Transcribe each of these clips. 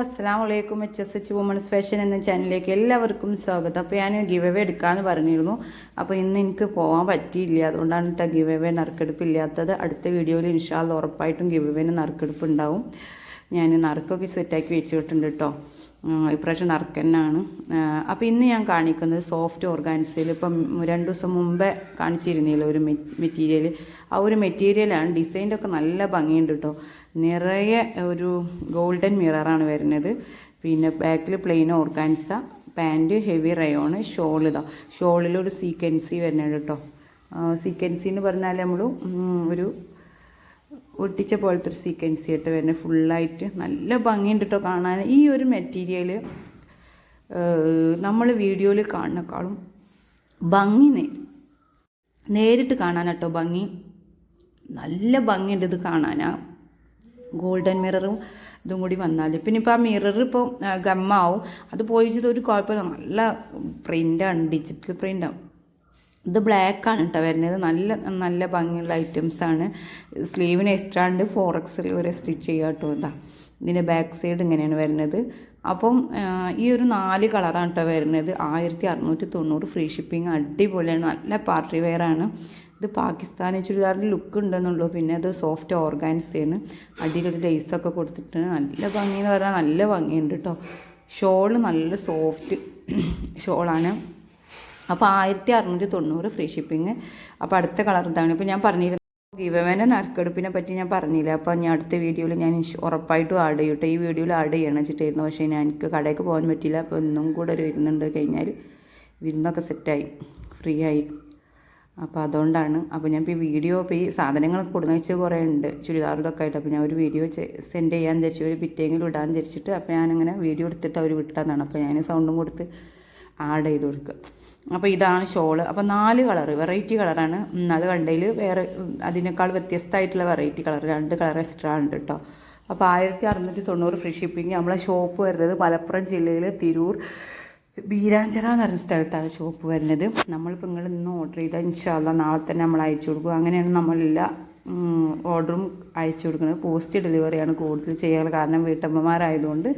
അസ്സാം വലൈക്കും H S H women's fashion എന്ന ചാനലിലേക്ക് എല്ലാവർക്കും സ്വാഗതം. അപ്പോൾ ഞാൻ ഗിവ് അവേ എടുക്കാമെന്ന് പറഞ്ഞിരുന്നു. അപ്പോൾ ഇന്ന് എനിക്ക് പോകാൻ പറ്റിയില്ല. അതുകൊണ്ടാണ് കേട്ടോ ഗിവ് അവേ നറുക്കെടുപ്പ് ഇല്ലാത്തത്. അടുത്ത വീഡിയോയിൽ ഇൻഷാൽ ഉറപ്പായിട്ടും ഗിവ് അവേന് നറുക്കെടുപ്പ് ഉണ്ടാവും. ഞാൻ നറുക്കൊക്കെ സെറ്റാക്കി വെച്ചിട്ടുണ്ട് കേട്ടോ ഇപ്രാവശ്യം നറുക്കന്നാണ് അപ്പോൾ ഇന്ന് ഞാൻ കാണിക്കുന്നത് സോഫ്റ്റ് ഓർഗാൻസിൽ ഇപ്പം രണ്ട് ദിവസം മുമ്പേ കാണിച്ചിരുന്നില്ല ഒരു മെറ്റീരിയൽ ആ ഒരു മെറ്റീരിയലാണ് ഡിസൈന്റെ ഒക്കെ നല്ല ഭംഗിയുണ്ട് കേട്ടോ നിറയെ ഒരു ഗോൾഡൻ മിററാണ് വരുന്നത്. പിന്നെ ബാക്കിൽ plain organza pant heavy rayon shawl ഇതാ. ഷോളിലൊരു സീക്വൻസി വരുന്നുണ്ട് കേട്ടോ സീക്വൻസി എന്ന് പറഞ്ഞാൽ നമ്മൾ ഒരു ഒട്ടിച്ച പോലത്തെ ഒരു സീക്വൻസി ആയിട്ട് വരുന്നത് ഫുള്ളായിട്ട് നല്ല ഭംഗിയുണ്ട് കേട്ടോ കാണാൻ. ഈ ഒരു മെറ്റീരിയൽ നമ്മൾ വീഡിയോയിൽ കാണുന്നേക്കാളും ഭംഗി നേരിട്ട് കാണാൻ കേട്ടോ ഭംഗി. നല്ല ഭംഗിയുണ്ട് ഇത് കാണാനാ. ഗോൾഡൻ മിററും ഇതും കൂടി വന്നാൽ. പിന്നെ ഇപ്പോൾ ആ മിറർ ഇപ്പോൾ ഗമ്മാവും അത് പോയിച്ചിട്ട് ഒരു കുഴപ്പമില്ല. നല്ല പ്രിന്റാണ് ഡിജിറ്റൽ പ്രിന്റാണ് ഇത് ബ്ലാക്ക് ആണ് കേട്ടോ വരുന്നത്. നല്ല നല്ല ഭംഗിയുള്ള ഐറ്റംസ് ആണ്. സ്ലീവിന് എക്സ്ട്രാ ഉണ്ട്. എക്സിൽ വരെ സ്റ്റിച്ച് ചെയ്യുക കേട്ടോ ഇതാ. ഇതിന്റെ ബാക്ക് സൈഡ് ഇങ്ങനെയാണ് വരുന്നത്. അപ്പം ഈ ഒരു നാല് കളറാണ് കേട്ടോ വരുന്നത്. ആയിരത്തി അറുന്നൂറ്റി തൊണ്ണൂറ് ഫ്രീ ഷിപ്പിംഗ് അടിപൊളിയാണ്. നല്ല പാർട്ടി വെയർ ആണ്. ഇത് പാകിസ്ഥാനി ചുരിദാറിന്റെ ലുക്ക് ഉണ്ടെന്നുള്ളൂ. പിന്നെ അത് സോഫ്റ്റ് ഓർഗാൻസാണ് അടിയിലൊരു ലേസൊക്കെ കൊടുത്തിട്ട് നല്ല ഭംഗി എന്ന് പറഞ്ഞാൽ നല്ല ഭംഗിയുണ്ട് കേട്ടോ ഷോൾ നല്ല സോഫ്റ്റ് ഷോളാണ്. അപ്പോൾ ആയിരത്തി അറുന്നൂറ്റി തൊണ്ണൂറ് ഫ്രീ ഷിപ്പിംഗ് അപ്പോൾ അടുത്ത കളർ ഇതാണ്. ഇപ്പോൾ ഞാൻ പറഞ്ഞിരുന്നു ഗിവവേനെ നറുക്കെടുപ്പിനെ പറ്റി ഞാൻ പറഞ്ഞില്ല? അപ്പോൾ ഞാൻ അടുത്ത വീഡിയോയിൽ ഞാൻ ഉറപ്പായിട്ടും ആഡ് ചെയ്യും ഈ വീഡിയോയിൽ ആഡ് ചെയ്യണം വെച്ചിട്ടായിരുന്നു. പക്ഷേ ഞാൻ എനിക്ക് കടയ്ക്ക് പോകാൻ പറ്റില്ല അപ്പോൾ ഒന്നും കൂടെ ഒരു വിരുന്നുണ്ട് കഴിഞ്ഞാൽ വിരുന്നൊക്കെ സെറ്റായി ഫ്രീ ആയി. അപ്പോൾ അതുകൊണ്ടാണ്. അപ്പോൾ ഞാൻ ഇപ്പോൾ ഈ വീഡിയോ ഇപ്പോൾ ഈ സാധനങ്ങളൊക്കെ കൊടുന്ന വെച്ച് കുറേ ഉണ്ട്. ചുരിദാറിലൊക്കെ ആയിട്ട്. അപ്പോൾ ഞാൻ ഒരു വീഡിയോ സെൻഡ് ചെയ്യാൻ വിചാരിച്ചു ഒരു പിറ്റേങ്കിലും ഇടാൻ വിചാരിച്ചിട്ട് അപ്പോൾ ഞാനങ്ങനെ വീഡിയോ എടുത്തിട്ട് അവർ വിട്ടതാണ് അപ്പോൾ ഞാൻ സൗണ്ടും കൊടുത്ത് ആഡ് ചെയ്ത് കൊടുക്കുക അപ്പോൾ ഇതാണ് ഷോൾ. അപ്പോൾ നാല് കളർ വെറൈറ്റി കളറാണ്. അത് കണ്ടതിൽ വേറെ അതിനേക്കാൾ വ്യത്യസ്തമായിട്ടുള്ള വെറൈറ്റി കളർ രണ്ട് കളർ എക്സ്ട്രാ ഉണ്ട് കേട്ടോ അപ്പോൾ ആയിരത്തി അറുന്നൂറ്റി തൊണ്ണൂറ് ഫ്രീ ഷിപ്പിംഗ് നമ്മളെ ഷോപ്പ് വരുന്നത് മലപ്പുറം ജില്ലയിൽ തിരൂർ ബീരാഞ്ചറ എന്ന് പറഞ്ഞ സ്ഥലത്താണ് ഷോപ്പ് വരുന്നത്. നമ്മളിപ്പോൾ നിങ്ങൾ ഇന്ന് ഓർഡർ ചെയ്താൽ ഇൻഷാല്ല നാളെ തന്നെ നമ്മൾ അയച്ചു കൊടുക്കും. അങ്ങനെയാണ് നമ്മളെല്ലാ ഓർഡറും അയച്ചു കൊടുക്കുന്നത്. പോസ്റ്റ് ഡെലിവറിയാണ് കൂടുതൽ ചെയ്യാറ് കാരണം വീട്ടമ്മമാരായതുകൊണ്ട്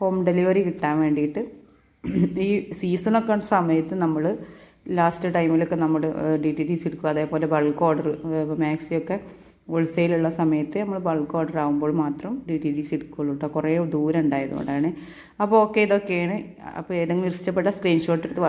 ഹോം ഡെലിവറി കിട്ടാൻ വേണ്ടിയിട്ട്. ഈ സീസണൊക്കെ സമയത്ത് നമ്മൾ ലാസ്റ്റ് ടൈമിലൊക്കെ നമ്മൾ ഡി ടി ടി സി എടുക്കും. അതേപോലെ ബൾക്ക് ഓർഡർ മാക്സിയൊക്കെ ഹോൾസെയിലുള്ള സമയത്ത് നമ്മൾ ബൾക്ക് ഓർഡർ ആകുമ്പോൾ മാത്രം ഡി ടി ടി സി എടുക്കുകയുള്ളൂ കേട്ടോ കുറേ ദൂരം ഉണ്ടായതുകൊണ്ടാണ്. അപ്പോൾ ഓക്കെ ഇതൊക്കെയാണ്. അപ്പോൾ ഏതെങ്കിലും ഇഷ്ടപ്പെട്ട സ്ക്രീൻഷോട്ട് എടുത്ത്